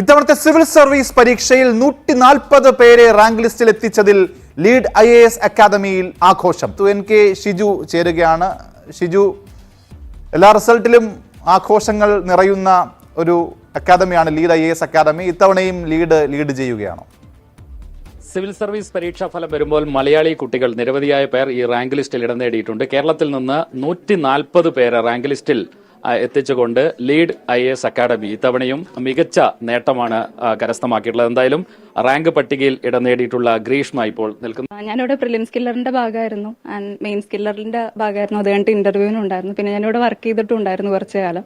ഇത്തവണത്തെ civil service പരീക്ഷയിൽ നൂറ്റി നാൽപ്പത് പേരെ റാങ്ക് ലിസ്റ്റിൽ എത്തിച്ചതിൽ ലീഡ് ഐ എ എസ് അക്കാദമിയിൽ ആഘോഷം. തു എൻ കെ ഷിജു ചേരുകയാണ്. ഷിജു എല്ലാ റിസൾട്ടിലും ആഘോഷങ്ങൾ നിറയുന്ന ഒരു അക്കാദമിയാണ് Lead I A S academy. ഇത്തവണയും ലീഡ് ലീഡ് ചെയ്യുകയാണോ. സിവിൽ സർവീസ് പരീക്ഷാ ഫലം വരുമ്പോൾ മലയാളി കുട്ടികൾ നിരവധിയായ പേർ ഈ റാങ്ക് ലിസ്റ്റിൽ ഇടം നേടിയിട്ടുണ്ട്. കേരളത്തിൽ നിന്ന് നൂറ്റി നാൽപ്പത് പേരെ റാങ്ക് ലിസ്റ്റിൽ എത്തിച്ചുകൊണ്ട് ലീഡ് ഐ എസ് അക്കാദമി ഇത്തവണയും മികച്ച നേട്ടമാണ് കരസ്ഥമാക്കിയിട്ടുള്ളത്. എന്തായാലും റാങ്ക് പട്ടികയിൽ ഇടം നേടിയിട്ടുള്ള ഗ്രീഷ്മ ഇപ്പോൾ നിൽക്കുന്നു. ഞാനിവിടെ പ്രിലിം സ്കില്ലറിന്റെ ഭാഗമായിരുന്നു. ആൻഡ് മെയിൻ സ്കില്ലറിന്റെ ഭാഗമായിരുന്നു. അത് കഴിഞ്ഞിട്ട് ഇന്റർവ്യൂവിനും ഉണ്ടായിരുന്നു. പിന്നെ ഞാനിവിടെ വർക്ക് ചെയ്തിട്ടുണ്ടായിരുന്നു കുറച്ചു കാലം.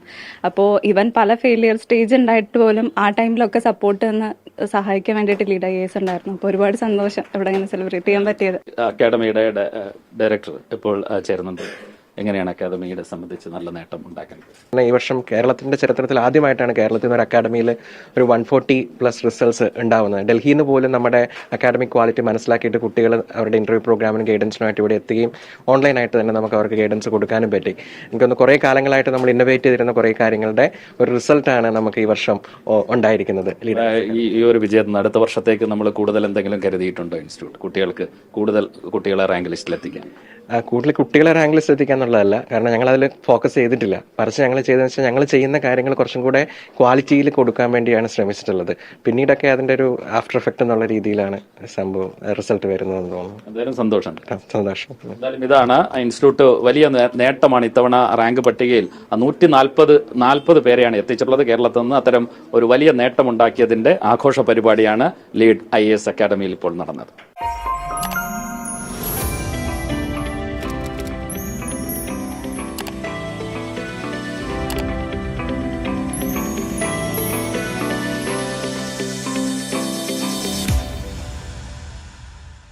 അപ്പോൾ ഇവൻ പല ഫെയിലിയർ സ്റ്റേജ് ഉണ്ടായിട്ട് പോലും ആ ടൈമിലൊക്കെ സപ്പോർട്ട് തന്ന് സഹായിക്കാൻ വേണ്ടിയിട്ട് ലീഡ് ഐ എസ് ഉണ്ടായിരുന്നു. അപ്പോൾ ഒരുപാട് സന്തോഷം ഇവിടെ ഇങ്ങനെ സെലിബ്രേറ്റ് ചെയ്യാൻ പറ്റിയത്. അക്കാഡമിയുടെ ഡയറക്ടർ ഇപ്പോൾ ചേരുന്നുണ്ട്. എങ്ങനെയാണ് അക്കാദമിയുടെ സംബന്ധിച്ച് നല്ല നേട്ടം ഉണ്ടാക്കുന്നത് ഈ വർഷം കേരളത്തിന്റെ ചരിത്രത്തിൽ ആദ്യമായിട്ടാണ് കേരളത്തിൽ നിന്ന് ഒരു അക്കാദമിയിൽ ഒരു വൺ ഫോർട്ടി പ്ലസ് റിസൾട്ട്സ് ഉണ്ടാവുന്നത്. ഡൽഹിയിൽ നിന്ന് പോലും നമ്മുടെ അക്കാദമിക് ക്വാളിറ്റി മനസ്സിലാക്കിയിട്ട് കുട്ടികൾ അവരുടെ ഇന്റർവ്യൂ പ്രോഗ്രാമിനും ഗൈഡൻസിനുമായിട്ട് ഇവിടെ എത്തുകയും ഓൺലൈനായിട്ട് തന്നെ നമുക്ക് അവർക്ക് ഗൈഡൻസ് കൊടുക്കാനും പറ്റി. എനിക്കൊന്ന് കുറേ കാലങ്ങളായിട്ട് നമ്മൾ ഇന്നോവേറ്റ് ചെയ്തിരുന്ന കുറേ കാര്യങ്ങളുടെ ഒരു റിസൾട്ടാണ് നമുക്ക് ഈ വർഷം ഉണ്ടായിരിക്കുന്നത്. ഈ ഒരു വിജയത്തിന് അടുത്ത വർഷത്തേക്ക് നമ്മൾ കൂടുതൽ എന്തെങ്കിലും കരുതിയിട്ടുണ്ടോ ഇൻസ്റ്റിറ്റ്യൂട്ട് കുട്ടികൾക്ക് കൂടുതൽ കുട്ടികളെ റാങ്ക് ആ, കൂടുതൽ കുട്ടികളെ റാങ്കിൽ ശ്രദ്ധിക്കുക എന്നുള്ളതല്ല. കാരണം ഞങ്ങൾ അതിൽ ഫോക്കസ് ചെയ്തിട്ടില്ല. മറിച്ച് ഞങ്ങൾ ചെയ്തതെന്ന് വെച്ചാൽ ഞങ്ങൾ ചെയ്യുന്ന കാര്യങ്ങൾ കുറച്ചും കൂടെ ക്വാളിറ്റിയിൽ കൊടുക്കാൻ വേണ്ടിയാണ് ശ്രമിച്ചിട്ടുള്ളത്. പിന്നീടൊക്കെ അതിന്റെ ഒരു ആഫ്റ്റർ എഫക്റ്റ് എന്നുള്ള രീതിയിലാണ് സംഭവം റിസൾട്ട് വരുന്നതെന്ന് തോന്നുന്നു. എന്തായാലും സന്തോഷമുണ്ട് സന്തോഷം. എന്തായാലും ഇതാണ് ഇൻസ്റ്റിറ്റ്യൂട്ട് വലിയ നേട്ടമാണ് ഇത്തവണ റാങ്ക് പട്ടികയിൽ. നൂറ്റി നാൽപ്പത് നാൽപ്പത് പേരെയാണ് എത്തിച്ചിട്ടുള്ളത് കേരളത്തിൽ നിന്ന്. അത്തരം ഒരു വലിയ നേട്ടമുണ്ടാക്കിയതിന്റെ ആഘോഷ പരിപാടിയാണ് ലീഡ് ഐ എസ് അക്കാദമിയിൽ ഇപ്പോൾ നടന്നത്.